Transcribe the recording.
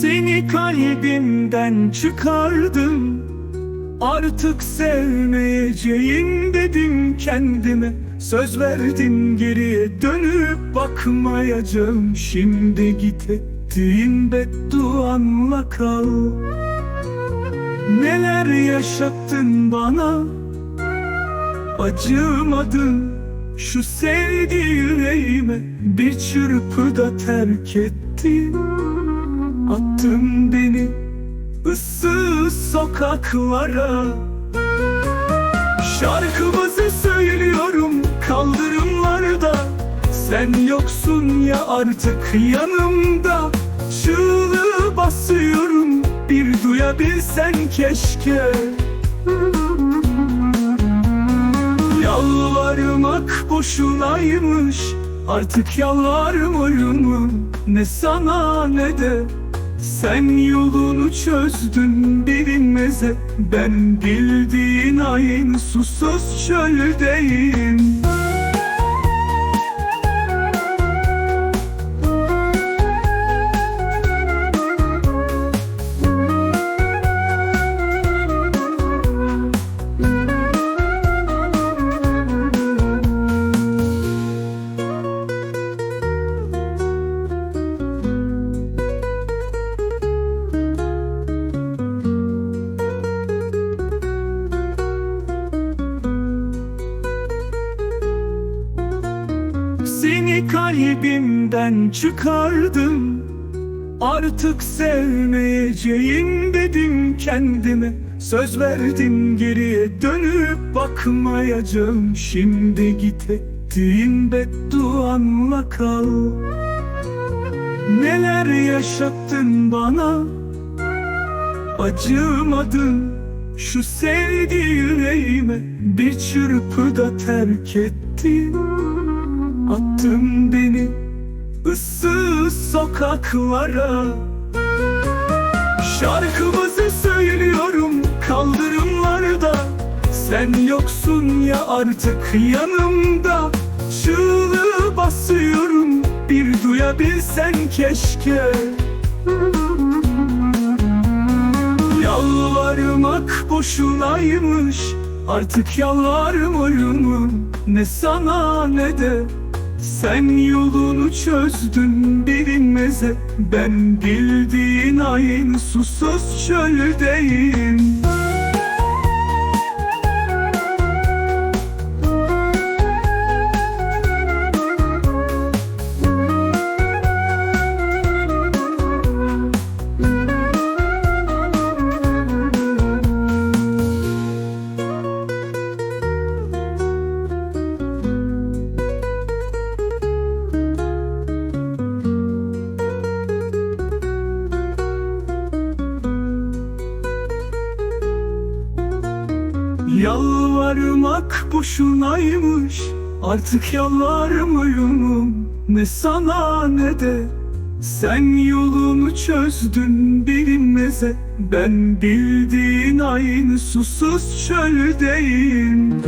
Seni kalbimden çıkardım. Artık sevmeyeceğim dedim kendime. Söz verdim geriye dönüp bakmayacağım. Şimdi git ettiğin bedduanla kal. Neler yaşattın bana? Acımadın şu sevgi Bir çırpıda terk ettin Attın beni ıssız sokaklara. Şarkımızı söylüyorum kaldırımlarda. Sen yoksun ya artık yanımda. Çığlığı basıyorum bir duyabilsen keşke. Yalvarmak boşunaymış Artık yalvarmıyorum. Ne sana ne de Sen yolunu çözdün bilinmeze. Ben bildiğin ayın susuz çöldeyim Seni kalbimden çıkardım. Artık sevmeyeceğim dedim kendime. Söz verdim geriye dönüp bakmayacağım. Şimdi git ettiğin bedduanla kal. Neler yaşattın bana? Acımadın şu sevgi Bir çırpıda terk ettin Attın beni ıssız sokaklara. Şarkımızı söylüyorum kaldırımlarda. Sen yoksun ya artık yanımda. Çığlığı basıyorum bir duyabilsen keşke. Yalvarmak boşunaymış Artık yalvarmıyorum. Ne sana ne de Sen yolunu çözdün bilinmeze. Ben bildiğin ayın susuz çöldeyim Yalvarmak boşunaymış Artık yalvarmıyorum Ne sana ne de Sen yolunu çözdün bilinmeze Ben bildiğin aynı susuz çöldeyim